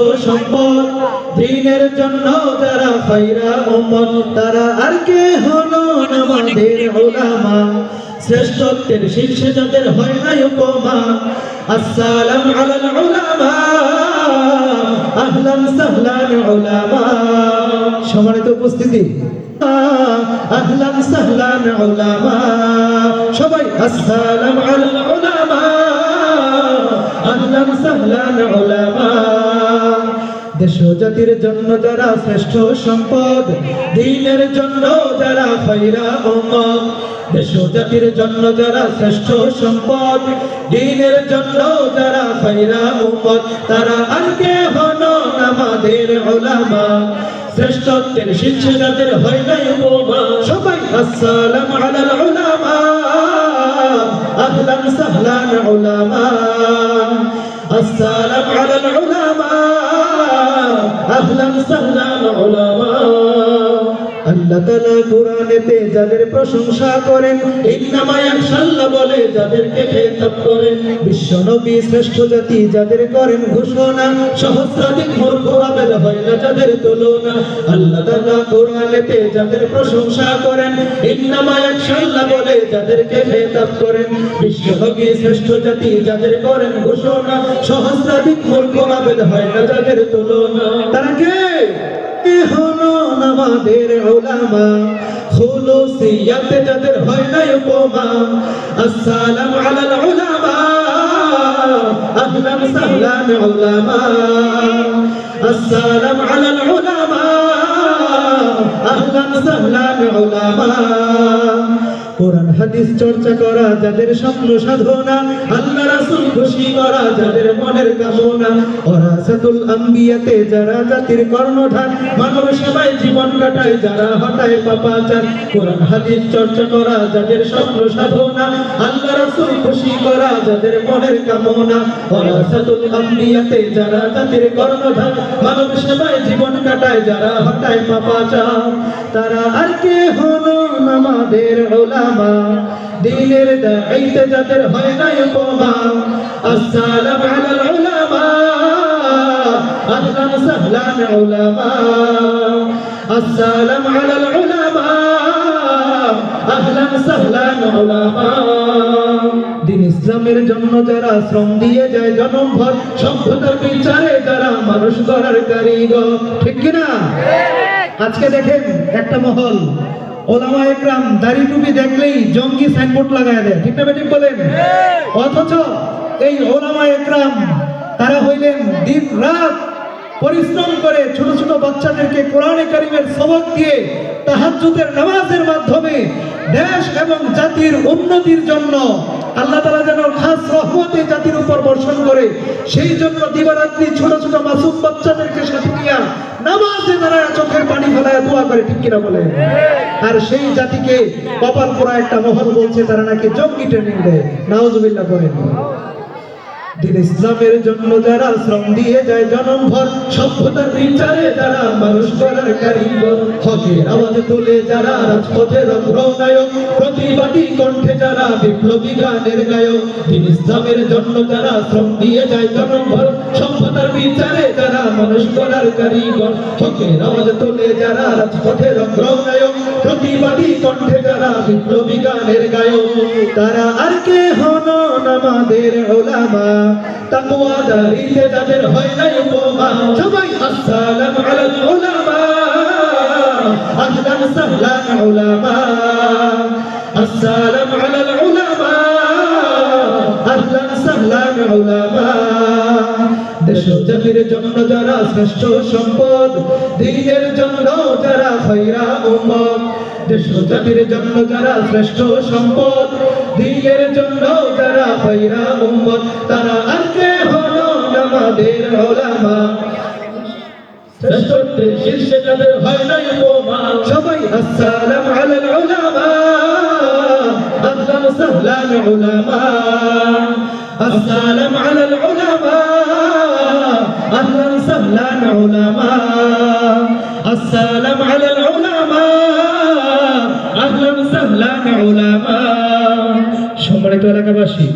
সম্পদ দিনের জন্য যারা উম্মত, তারা আর কে হলো আমাদের ওলামা শ্রেষ্ঠত্বের শীর্ষে যাদের হয় না উপমা, আসসালাম আলাল উলামা, আহলান সাহলান উলামা। সম্মানিত উপস্থিতি, আহলান সাহলান উলামা। সবাই, আসসালাম আলাল উলামা, আহলান সাহলান উলামা। দেশ জাতির জন্য যারা শ্রেষ্ঠ সম্পদ, দিনের জন্য যারা খৈরা উম্মত। দেশ জাতির জন্য যারা শ্রেষ্ঠ সম্পদ, দিনের জন্য যারা খৈরা উম্মত। তারা আজকে কে হন আমাদের ওলামা শ্রেষ্ঠত্বের শীর্ষে যাদের হয় নাই উপমা সবাই আসসালাম আলাল ওলামা আহলান সাহলান ওলামা আসসালাম أهلا وسهلا علماء আল্লাহ তাআলা কোরআনেতে যাদের প্রশংসা করেন। বলে, যাদেরকে খেতাব করেন বিশ্ব নবী শ্রেষ্ঠ জাতি যাদের করেন ঘোষণা, সহস্রাধিক মূর্খ আবেদ হয় না যাদের তুলনা। আল্লাহ কোরআনেতে যাদের প্রশংসা করেন। বলে, যাদেরকে খেতাব করেন শ্রেষ্ঠ জাতি যাদের করেন ঘোষণা, সহস্রাধিক মূর্খ আবেদ হয় না যাদের তুলনা। তারা কে? হলো আমাদের ওলামা, খুলুসিয়াতে যাদের হয় না উপমা, আসসালাম আলাল উলামা আহলান সাহলান উলামা, আসসালাম আলাল উলামা আহলান সাহলান উলামা। কোরআন, হাদিস চর্চা করা যাদের স্বপ্ন সাধনা, আল্লাহ রাসূল খুশি করা যাদের মনের কামনা। ওরাসাতুল আম্বিয়াতে যারা জাতির কর্ণধার, মানব সেবায় জীবন কাটায়, যারা হটায় পাপাচার। কোরআন, হাদিস চর্চা করা যাদের স্বপ্ন সাধনা, আল্লাহ রাসূল খুশি করা যাদের মনের কামনা। ওরাসাতুল আম্বিয়াতে যারা জাতির কর্ণধার, মানব সেবায় জীবন কাটায়, যারা হটায় পাপাচার। তারা আর কে হলো আমাদের ওলামা দিনের দাইতে যাদের হয় না উপমা আসসালাম আলাল উলামা আহলান সাহলান উলামা আসসালাম আলাল উলামা আহলান সাহলান উলামা। দিন ইসলামের জন্য যারা শ্রম দিয়ে যায় জনম ভর সভ্যতার বিচারে যারা মানুষ গড়ার কারিগর ঠিক কিনা? আজকে দেখেন একটা মহল। ওলামা একরাম দাড়ি টুপি দেখলেই জঙ্গি সাইনবোর্ড লাগায় দেয়। ঠিক না ঠিক বলেন? অথচ এই ওলামা একরাম তারা হইলেন দিন রাত পরিশ্রম করে ছোট ছোট বাচ্চাদেরকে কোরআনে কারিমের সবক দিয়ে তাহাজুদের নামাজের মাধ্যমে দেশ এবং জাতির উন্নতির জন্য আল্লাহ তালা যেন খাস রহমতে জাতির উপর বর্ষণ করে, সেই জন্য দিবারাত্রি ছোট ছোট মাসুম বাচ্চাদেরকে সাথে নিয়ে নামাজে দাঁড়ায় চোখের পানি ফেলায় দোয়া করে, ঠিক কিনা বলে? আর সেই জাতিকে কপাল পোড়া একটা মহল বলছে, তারা নাকি জঙ্গি ট্রেনিং দেয়। নাওজবিল্লা করেন দিন ইসলামের জন্য যারা শ্রম দিয়ে যায় জনম ভর, সভ্যতার বিচারে যারা মানুষ করার কারিগর, হকের আওয়াজ তুলে যারা রাজপথের অগ্রনায়ক প্রতিবাদী কণ্ঠে যারা বিপ্লবী গানের গায়ক দিন ইসলামের জন্য যারা শ্রম দিয়ে যায় জনম ভর, সভ্যতার বিচারে যারা মানুষ করার কারিগর, হকের আওয়াজ তুলে যারা রাজপথের অগ্রনায়ক প্রতিবাদী কণ্ঠে যারা বিপ্লবী গানের গায়ক, তারা আর কে হলো আমাদের ওলামা। তাকওয়াদারিতে যাদের হয় না উপমা সবাই, আসসালাম আলাল উলামা। আহলান সাহলান উলামা। আসসালাম আলাল উলামা। আহলান সাহলান উলামা। দেশ ও জাতির জন্য যারা শ্রেষ্ঠ সম্পদ, দিনের জন্য যারা খৈরা উম্মত দেশ ও জাতির জন্য যারা শ্রেষ্ঠ সম্পদ দিনের জন্য যারা খৈরা উম্মত, তারা আর কে হলো আমাদের ওলামা। শ্রেষ্ঠত্বের শীর্ষে যাদের হয় না উপমা, সবাই আসসালাম আলাল উলামা। আহলান সাহলান উলামা। আসসালাম আলাল উলামা। আহলান সাহলান উলামা। আসসালাম আলাল উলামা। আহলান সাহলান উলামা। সম্মানিত এলাকাবাসী